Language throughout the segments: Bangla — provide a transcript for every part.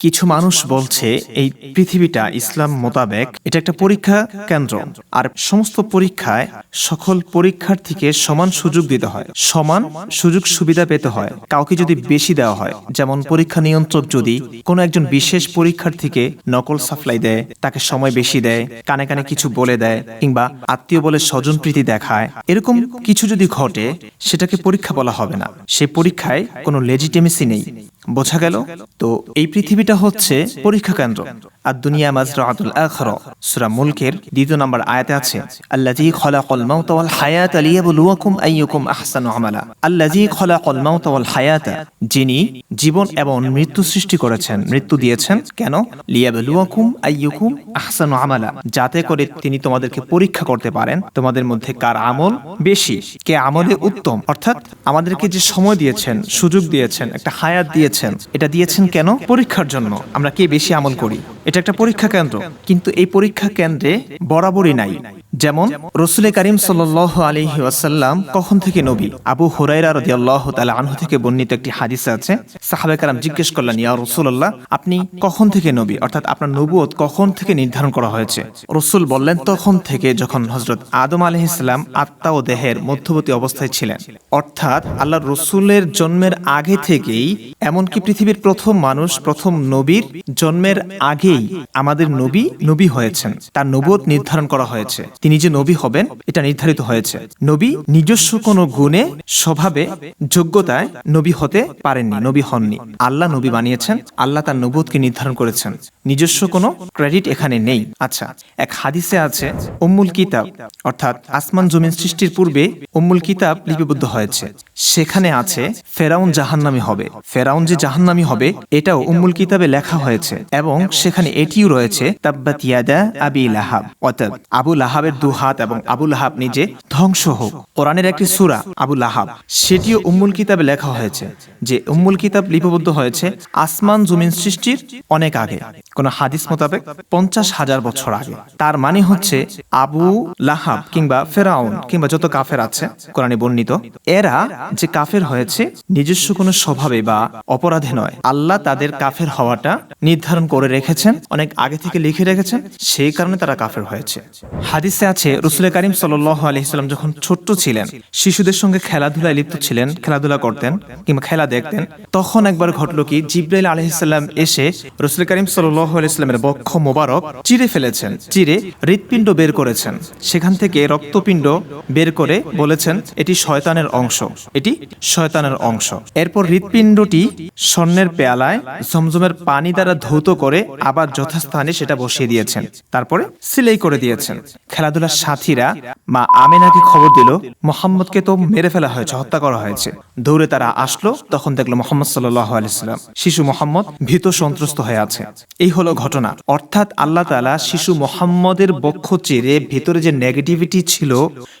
কিছু মানুষ বলছে, এই পৃথিবীটা ইসলাম মোতাবেক এটা একটা পরীক্ষা কেন্দ্র। আর সমস্ত পরীক্ষায় সকল পরীক্ষার্থীকে সমান সুযোগ দিতে হয়। সমান সুযোগ সুবিধা পেতে হয়। কাউকে যদি বেশি দেওয়া হয়, যেমন পরীক্ষা নিয়ন্ত্রক যদি কোনো একজন বিশেষ পরীক্ষার্থীকে নকল সাপ্লাই দেয়, তাকে সময় বেশি দেয়, কানে কানে কিছু বলে দেয়, কিংবা আত্মীয় বলে স্বজন প্রীতি দেখায়, এরকম কিছু যদি ঘটে, সেটাকে পরীক্ষা বলা হবে না। সে পরীক্ষায় কোনো লেজিটিমেসি নেই। বোঝা গেল? তো এই পৃথিবীটা হচ্ছে পরীক্ষা কেন্দ্র। আর দুনিয়া মাজরাতুল আখরা। সূরা মুলকের দ্বিতীয় নম্বর আয়াতে আছে, আল্লাযী খলাকাল মাউতা ওয়াল হায়াতা লিয়াবলুয়াকুম আইয়ুকুম আহসানু আমালা। আল্লাযী খলাকাল মাউতা ওয়াল হায়াতা, যিনি জীবন এবং মৃত্যু সৃষ্টি করেছেন। মৃত্যু দিয়েছেন কেন? লিয়াবলুয়াকুম আইয়ুকুম আহসানু আমালা। যাতে করে তিনি তোমাদেরকে পরীক্ষা করতে পারেন, তোমাদের মধ্যে কার আমল বেশি, কে আমলে উত্তম। অর্থাৎ আমাদেরকে যে সময় দিয়েছেন, সুযোগ দিয়েছেন, একটা হায়াত দিয়েছেন, এটা দিয়েছেন কেন? পরীক্ষার জন্য। আমরা কে বেশি আমল করি? এটা একটা পরীক্ষা কেন্দ্র। কিন্তু এই পরীক্ষা কেন্দ্রে বরাবরই নাই। যেমন রসুল করিম সাল আলহি ওয়াসাল্লাম কখন থেকে নবী? আবু হুরাইরা রদি আল্লাহ তালা আনহু থেকে বর্ণিত একটি হাদিসে আছে। সাহাবে কারাম জিজ্ঞেস করলেন, ইয়া রসুল্লাহ আপনি কখন থেকে নবী? অর্থাৎ আপনার নবুয়ত কখন থেকে নির্ধারণ করা হয়েছে? রসুল বললেন, তখন থেকে যখন হজরত আদম আলহিসাম আত্মা ও দেহের মধ্যবর্তী অবস্থায় ছিলেন। অর্থাৎ আল্লাহ রসুলের জন্মের আগে থেকেই, এমনকি পৃথিবীর প্রথম মানুষ, প্রথম নবীর জন্মের আগেই আমাদের নবী নবী হয়েছেন। তার নবুয়ত নির্ধারণ করা হয়েছে। তিনি যে নবী হবেন, এটা নির্ধারিত হয়েছে। নবী নিজস্ব কোনো গুণে, স্বভাবে, যোগ্যতায় নবী হতে পারেননি, নবী হননি। আল্লাহ নবী বানিয়েছেন, আল্লাহ তার নবুদকে নির্ধারণ করেছেন। নিজস্ব কোনো ক্রেডিট এখানে নেই। আচ্ছা এক হাদিসে আছে, উম্মুল কিতাব, অর্থাৎ আসমান জমিন সৃষ্টির পূর্বে উম্মুল কিতাব লিপিবদ্ধ হয়েছে। সেখানে আছে, ফেরাউন জাহান্নামি হবে। ফেরাউন যে জাহান্নামি হবে, এটাও উম্মুল কিতাবে লেখা হয়েছে এবং সেখানে এটিও রয়েছে, তাব্বাত ইয়াদা আবি লাহাব। অর্থাৎ আবু লাহাবের দু হাত এবং আবু লাহাব নিজে ধ্বংস হোক। কোরআনের একটি সুরা, আবু লাহাব, সেটিও উম্মুল কিতাবে লেখা হয়েছে যে উম্মুল কিতাব লিপিবদ্ধ হয়েছে আসমান জমিন সৃষ্টির অনেক আগে। কোন হাদিস মোতাবেক পঞ্চাশ হাজার বছর আগে। তার মানে হচ্ছে আবু লাহাব কিংবা ফেরাউন কিংবা যত কাফের আছে, কোরআনে বর্ণিত, এরা যে কাফের হয়েছে, নিজস্ব কোনো স্বভাবে বা অপরাধে নয়। আল্লাহ তাদের কাফের হওয়াটা নির্ধারণ করে রেখেছেন, অনেক আগে থেকে লিখে রেখেছেন, সেই কারণে তারা কাফের হয়েছে। হাদিসে আছে রসুল করিম সাল আলহিসাম যখন ছোট্ট ছিলেন, শিশুদের সঙ্গে খেলাধুলায় লিপ্ত ছিলেন, খেলাধুলা করতেন কিংবা খেলা দেখতেন, তখন একবার ঘটলো কি, জিব্রাইল আলহিসাল্লাম এসে রসুল করিম সাল আলাইস্লামের বক্ষ মোবারক চিরে ফেলেছেন, চিরে হৃৎপিণ্ড বের করেছেন। সেখান থেকে রক্তপিণ্ড বের করে বলেছেন, এটি শয়তানের অংশ, এটি শয়তানের অংশ। এরপর হৃৎপিণ্ডটি স্বর্ণের পেয়ালায় জমজমের পানি দ্বারা ধৌত করে আবার যথাস্থানে সেটা বসিয়ে দিয়েছেন। তারপরে সিলাই করে দিয়েছেন। খেলাধুলার সাথীরা মা আমেনাকে খবর দিল, মোহাম্মদকে তো মেরে ফেলা হয়েছে, হত্যা করা হয়েছে। দৌড়ে তারা আসলো, তখন দেখল মোহাম্মদ সাল্লাহ আলাইসাল্লাম শিশু মোহাম্মদ ভীত সন্ত্রস্ত হয়ে আছে। এই হলো ঘটনা। অর্থাৎ আল্লাহ তালা শিশু মোহাম্মদের বক্ষ চেরে ভেতরে যে নেগেটিভিটি ছিল,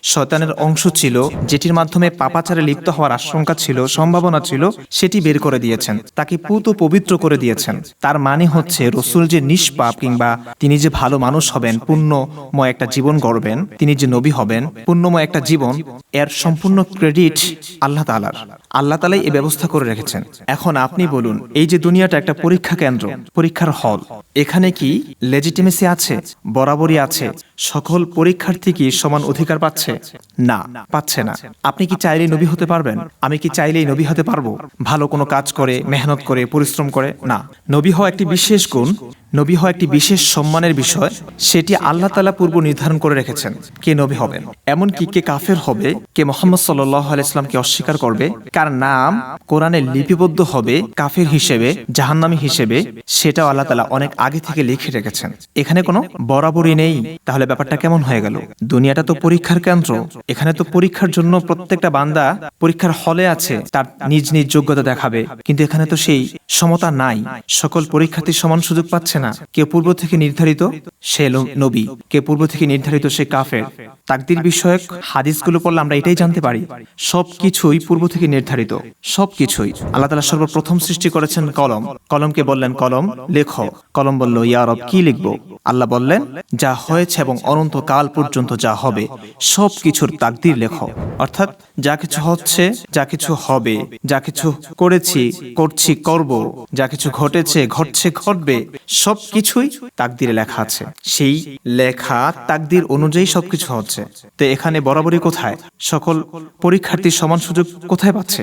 শয়তানের অংশ ছিল, যেটির মাধ্যমে পাপাচারে লিপ্ত হওয়ার আশঙ্কা ছিল, সম্ভাবনা ছিল, সেটি বের করে দিয়েছেন। তাকে পুত পবিত্র করে দিয়েছেন। তার মানে হচ্ছে রসুল যে নিষ্পাপ কিংবা তিনি যে ভালো মানুষ হবেন, পুণ্যময় একটা জীবন গড়বেন, তিনি যে নবী হবেন, পুণ্যময় একটা জীবন এর সম্পূর্ণ ক্রেডিট আল্লাহ তালার আল্লাহ তালাই এই ব্যবস্থা করে রেখেছেন। এখন আপনি বলুন, এই যে দুনিয়াটা একটা পরীক্ষা কেন্দ্র, পরীক্ষার হল, এখানে কি লেজিটিমেসি আছে, বরাবরই আছে? সকল পরীক্ষার্থী কি সমান অধিকার পাচ্ছে? না পাচ্ছে না। আপনি কি চাইলেই নবী হতে পারবেন? আমি কি চাইলেই নবী হতে পারব? ভালো কোনো কাজ করে, মেহনত করে, পরিশ্রম করে? না। নবী হওয়া একটি বিশেষ গুণ, নবী হওয়া একটি বিশেষ সম্মানের বিষয়, সেটি আল্লাহ তালা পূর্ব নির্ধারণ করে রেখেছেন, কে নবী হবেন। এমনকি কে কাফের হবে, কে মোহাম্মদ সাল্লাহ আলাইসলামকে অস্বীকার করবে, কার নাম কোরআনে লিপিবদ্ধ হবে কাফের হিসেবে, জাহান্নামী হিসেবে, সেটাও আল্লাহ তালা অনেক আগে থেকে লিখে রেখেছেন। এখানে কোনো বরাবরই নেই। তাহলে ব্যাপারটা কেমন হয়ে গেল? দুনিয়াটা তো পরীক্ষার কেন্দ্র। এখানে তো পরীক্ষার জন্য প্রত্যেকটা বান্দা পরীক্ষার হলে আছে, তার নিজ নিজ যোগ্যতা দেখাবে। কিন্তু এখানে তো সেই সমতা নাই। সকল পরীক্ষার্থী সমান সুযোগ পাচ্ছে না। কে পূর্ব থেকে নির্ধারিত? সে নবী। কে পূর্ব থেকে নির্ধারিত সে কাফের। তাকদির বিষয়ক হাদিসগুলো পড়লে আমরা এটাই জানতে পারি। সবকিছুই পূর্ব থেকে নির্ধারিত। সবকিছুই। আল্লাহ তালা সর্বপ্রথম সৃষ্টি করেছেন কলম। কলমকে বললেন কলম, লেখো। কলম বলল ইয়ারব কি লিখব? আল্লাহ বললেন, যা হয়েছে এবং অনন্তকাল পর্যন্ত যা হবে সব কিছুর তাকদির লেখো। অর্থাৎ যা কিছু হচ্ছে, যা কিছু হবে, যা কিছু করেছি, করছি, করব, যা কিছু ঘটেছে, ঘটছে, ঘটবে সব কিছুই তাকদিরে লেখা আছে। সেই লেখা তাকদির অনুযায়ী সবকিছু হচ্ছে। তো এখানে বরাবরই কোথায়? সকল পরীক্ষার্থী সমান সুযোগ কোথায় পাচ্ছে?